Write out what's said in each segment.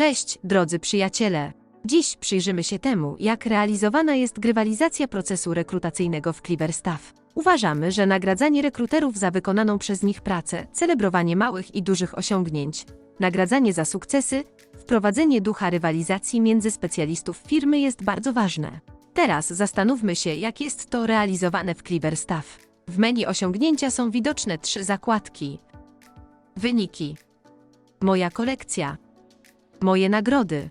Cześć, drodzy przyjaciele. Dziś przyjrzymy się temu, jak realizowana jest grywalizacja procesu rekrutacyjnego w Cleaverstaff. Uważamy, że nagradzanie rekruterów za wykonaną przez nich pracę, celebrowanie małych i dużych osiągnięć, nagradzanie za sukcesy, wprowadzenie ducha rywalizacji między specjalistów firmy jest bardzo ważne. Teraz zastanówmy się, jak jest to realizowane w Cleaverstaff. W menu osiągnięcia są widoczne trzy zakładki. Wyniki. Moja kolekcja. Moje nagrody.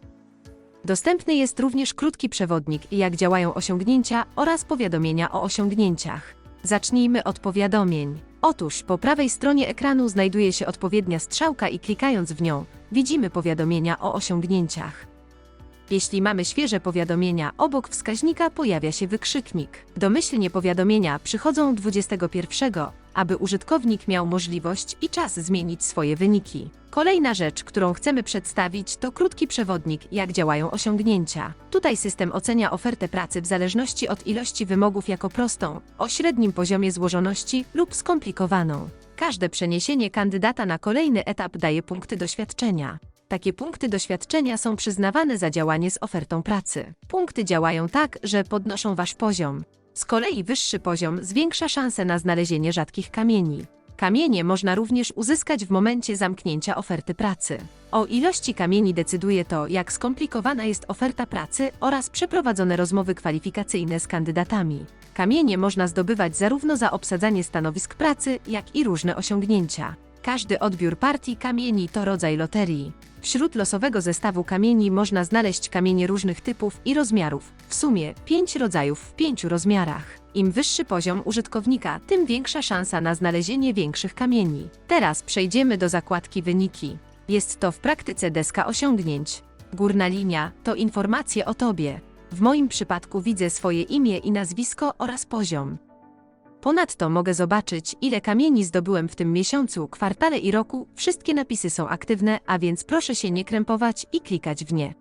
Dostępny jest również krótki przewodnik, jak działają osiągnięcia oraz powiadomienia o osiągnięciach. Zacznijmy od powiadomień. Otóż po prawej stronie ekranu znajduje się odpowiednia strzałka i klikając w nią, widzimy powiadomienia o osiągnięciach. Jeśli mamy świeże powiadomienia, obok wskaźnika pojawia się wykrzyknik. Domyślnie powiadomienia przychodzą 21, aby użytkownik miał możliwość i czas zmienić swoje wyniki. Kolejna rzecz, którą chcemy przedstawić, to krótki przewodnik, jak działają osiągnięcia. Tutaj system ocenia ofertę pracy w zależności od ilości wymogów jako prostą, o średnim poziomie złożoności lub skomplikowaną. Każde przeniesienie kandydata na kolejny etap daje punkty doświadczenia. Takie punkty doświadczenia są przyznawane za działanie z ofertą pracy. Punkty działają tak, że podnoszą wasz poziom. Z kolei wyższy poziom zwiększa szanse na znalezienie rzadkich kamieni. Kamienie można również uzyskać w momencie zamknięcia oferty pracy. O ilości kamieni decyduje to, jak skomplikowana jest oferta pracy oraz przeprowadzone rozmowy kwalifikacyjne z kandydatami. Kamienie można zdobywać zarówno za obsadzanie stanowisk pracy, jak i różne osiągnięcia. Każdy odbiór partii kamieni to rodzaj loterii. Wśród losowego zestawu kamieni można znaleźć kamienie różnych typów i rozmiarów, w sumie pięć rodzajów w pięciu rozmiarach. Im wyższy poziom użytkownika, tym większa szansa na znalezienie większych kamieni. Teraz przejdziemy do zakładki Wyniki. Jest to w praktyce deska osiągnięć. Górna linia to informacje o tobie. W moim przypadku widzę swoje imię i nazwisko oraz poziom. Ponadto mogę zobaczyć, ile kamieni zdobyłem w tym miesiącu, kwartale i roku. Wszystkie napisy są aktywne, a więc proszę się nie krępować i klikać w nie.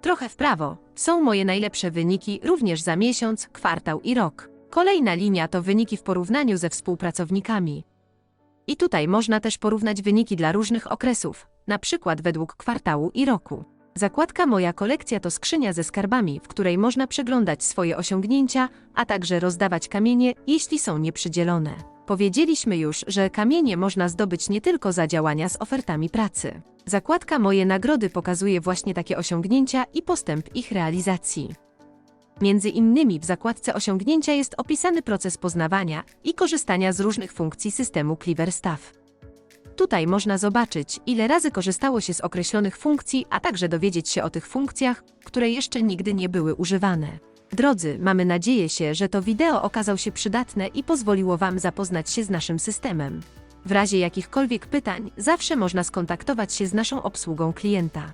Trochę w prawo są moje najlepsze wyniki również za miesiąc, kwartał i rok. Kolejna linia to wyniki w porównaniu ze współpracownikami. I tutaj można też porównać wyniki dla różnych okresów, na przykład według kwartału i roku. Zakładka Moja kolekcja to skrzynia ze skarbami, w której można przeglądać swoje osiągnięcia, a także rozdawać kamienie, jeśli są nieprzydzielone. Powiedzieliśmy już, że kamienie można zdobyć nie tylko za działania z ofertami pracy. Zakładka Moje nagrody pokazuje właśnie takie osiągnięcia i postęp ich realizacji. Między innymi w zakładce osiągnięcia jest opisany proces poznawania i korzystania z różnych funkcji systemu Cleaverstaff. Tutaj można zobaczyć, ile razy korzystało się z określonych funkcji, a także dowiedzieć się o tych funkcjach, które jeszcze nigdy nie były używane. Drodzy, mamy nadzieję się, że to wideo okazało się przydatne i pozwoliło Wam zapoznać się z naszym systemem. W razie jakichkolwiek pytań, zawsze można skontaktować się z naszą obsługą klienta.